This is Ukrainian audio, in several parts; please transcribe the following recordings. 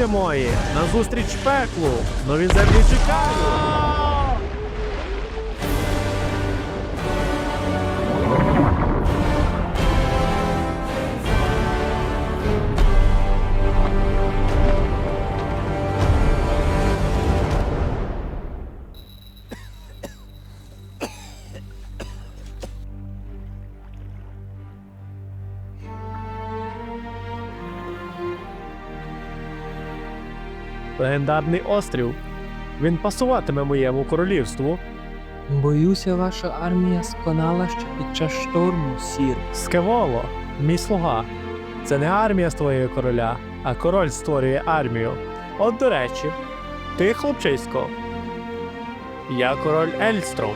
Уперед, люди мої, назустріч пеклу, нові землі чекають. Легендарний острів. Він пасуватиме моєму королівству. Боюся, ваша армія сконала ще під час шторму, сір. Скеволо, мій слуга. Це не армія створює короля, а король створює армію. От до речі, ти, хлопчисько. Я король Ельстром.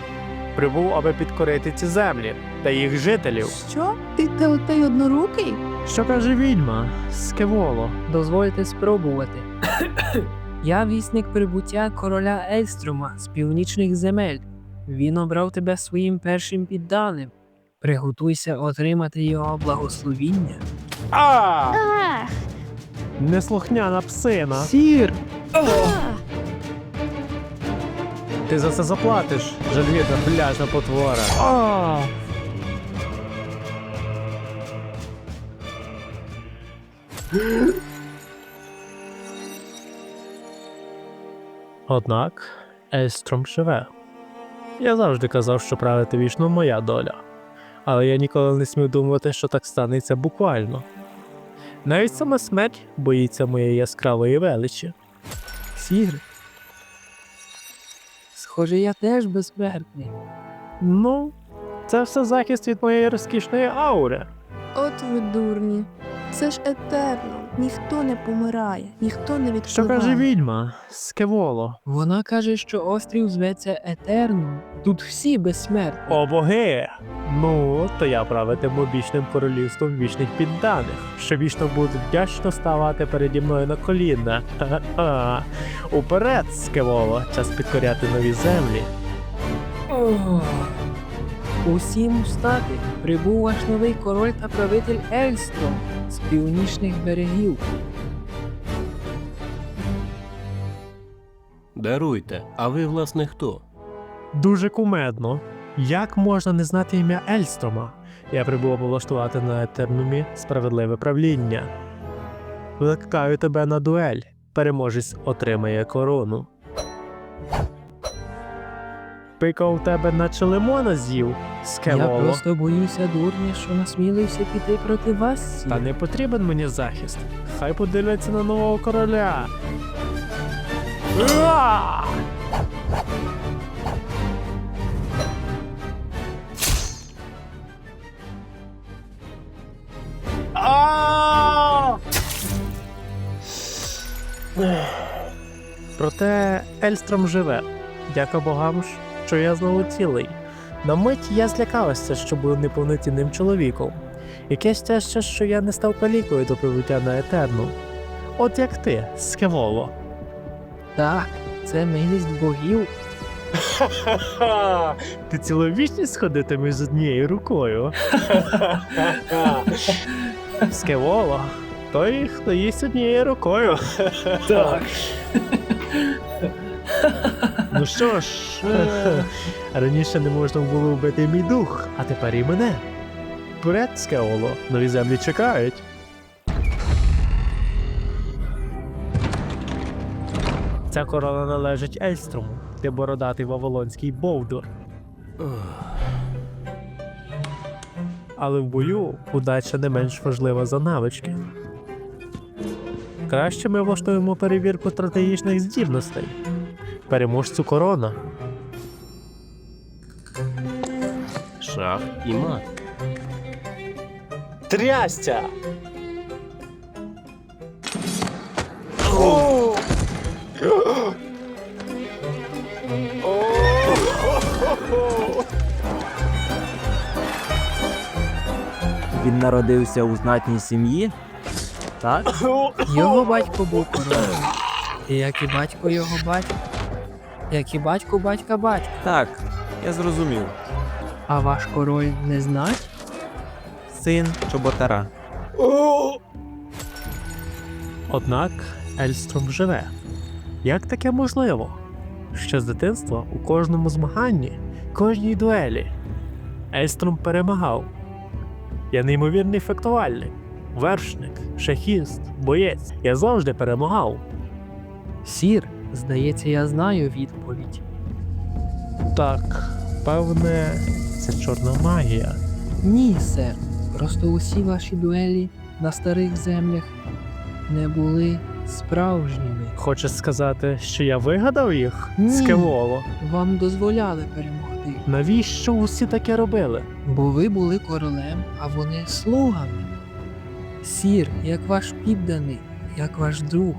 Прибув, аби підкорити ці землі та їх жителів. Що? Ти теотей однорукий? Що каже відьма? Скеволо. Дозвольте спробувати. Я вісник прибуття короля Ельстрома з північних земель. Він обрав тебе своїм першим підданим. Приготуйся отримати його благословіння. А! Ах! Неслухняна псина. Сір! Ти за це заплатиш, жальвідна пляжна потвора. А! Однак Ельстром живе. Я завжди казав, що правити вічно моя доля. Але я ніколи не смів думати, що так станеться буквально. Навіть сама смерть боїться моєї яскравої величі. Сір. Схоже, я теж безсмертний. Ну, це все захист від моєї розкішної аури. От ви дурні. Це ж етерно. Ніхто не помирає, ніхто не відпливає. Що каже відьма? Скеволо. Вона каже, що острів зветься Етерном. Тут всі безсмертні. О боги! Ну, то я правитиму вічним королівством вічних підданих, що вічно будуть вдячно ставати переді мною на коліна. Ха-ха. Уперед, Скеволо, час підкоряти нові землі. Усім устати прибув ваш новий король та правитель Ельстром з північних берегів. Даруйте, а ви, власне, хто? Дуже кумедно. Як можна не знати ім'я Ельстрома? Я прибув аби влаштувати на Етернумі справедливе правління. Викликаю тебе на дуель. Переможець отримає корону. Пика у тебе наче лимона з'їв, Я просто боюся дурня, що насмілився піти проти вас. Та не потрібен мені захист. Хай подивляться на нового короля. Уа! Проте Ельстром живе. Дяка богам, що я знову цілий. На мить я злякалася, що був неповноцінним чоловіком. Яке щастя, що я не став калікою до прибуття на етерну. От як ти, Скеволо. Так, це милість богів. Ха-ха! Ти цілу вічність ходитимеш з однією рукою. Скеволо. Той, хто їсть однією рукою. Так. Ну що ж, раніше не можна було вбити мій дух, а тепер і мене. Вперед, Скеоло, нові землі чекають. Ця корона належить Ельстрому, ти бородатий вавилонський бовдур. Але в бою удача не менш важлива за навички. Краще ми влаштуємо перевірку стратегічних здібностей. Переможцю корона. Шах і мат. Трястя! Він народився у знатній сім'ї. Так? Його батько був королем. І як і батько його батька. Як і батько батька батька. Так, я зрозумів. А ваш король не знать? Син чоботара. Однак Ельстром живе. Як таке можливо? Ще з дитинства у кожному змаганні, кожній дуелі Ельстром перемагав. Я неймовірний фехтувальник, вершник, шахіст, боєць. Я завжди перемагав. Сір, здається, я знаю відповідь. Так, певне, це чорна магія. Ні, сер. Просто усі ваші дуелі на старих землях не були справжніми. Хочеш сказати, що я вигадав їх? Ні. Скеволо. Вам дозволяли перемогти, Навіщо усі таке робили? бо ви були королем, а вони слугами. Сір, як ваш підданий, як ваш друг,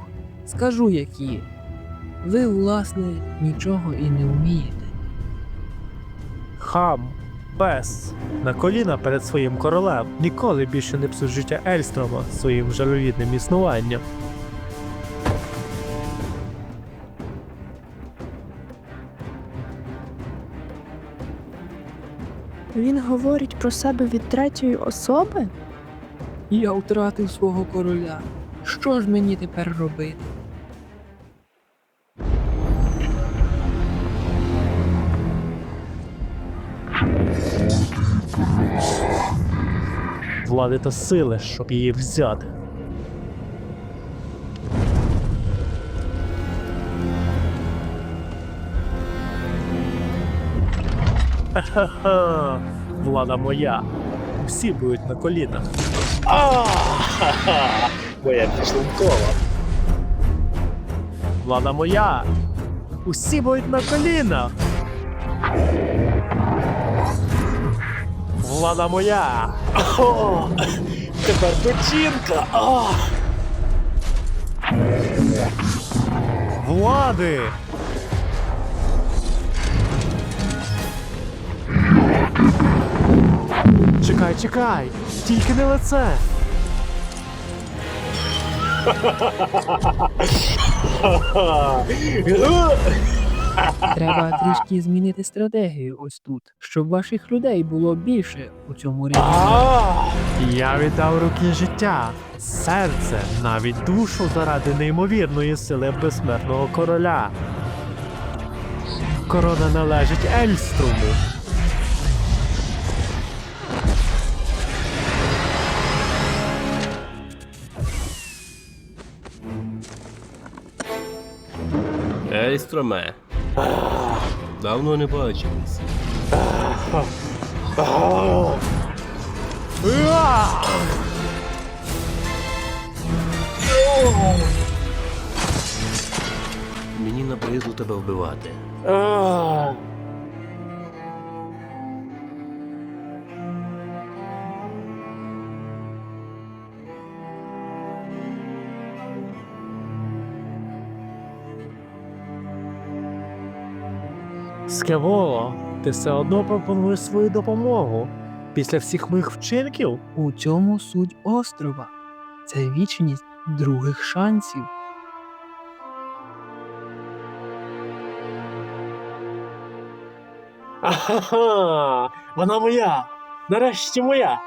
скажу які. Ви, власне, нічого і не вмієте. Хам, пес, на коліна перед своїм королем. Ніколи більше не псуй життя Ельстрома своїм жалюгідним існуванням. Він говорить про себе від третьої особи? Я втратив свого короля. Що ж мені тепер робити? Влади та сили, щоб її взяти. Ха-ха, влада моя. Всі будуть на колінах. А-ха-ха, Моя підшлункова. Влада моя. Усі будуть на колінах. Влада моя. О, тепер печінка. О. Влади. Чекай, чекай, тільки не лице. Треба трішки змінити стратегію ось тут, щоб ваших людей було більше у цьому регіоні. Я віддав руки життя, серце, навіть душу заради неймовірної сили безсмертного короля. Корона належить Ельструму. Ельстроме. Давно не бачились. Мені набризло тебе вбивати. Скеволо, ти все одно пропонуєш свою допомогу після всіх моїх вчинків? У цьому суть острова. Це вічність других шансів. Ахаха, вона моя. Нарешті моя.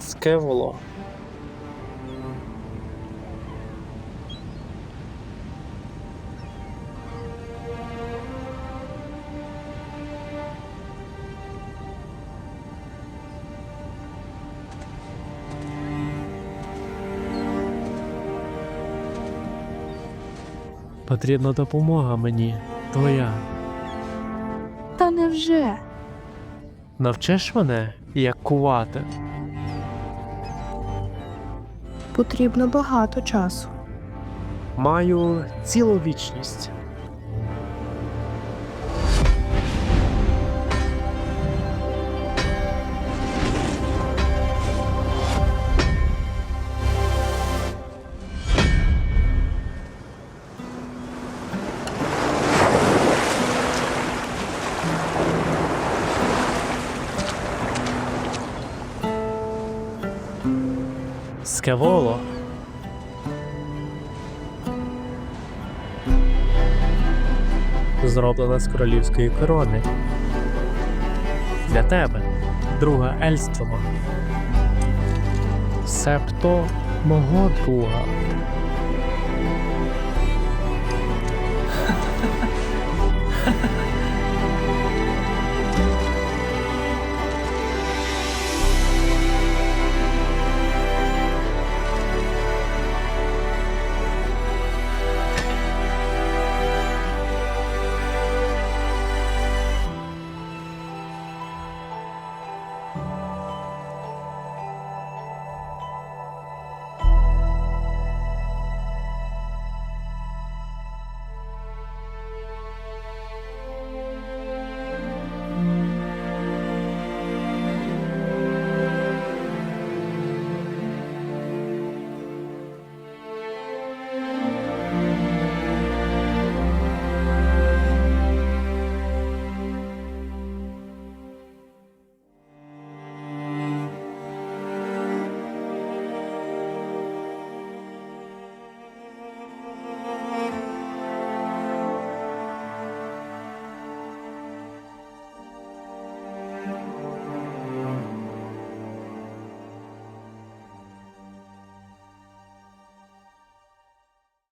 Скеволо. Потрібна допомога мені, твоя. Та невже? Навчиш мене, як кувати? Потрібно багато часу. Маю цілу вічність. Таке воло. Зроблена з королівської корони. Для тебе, друга Ельствова. Себто мого друга.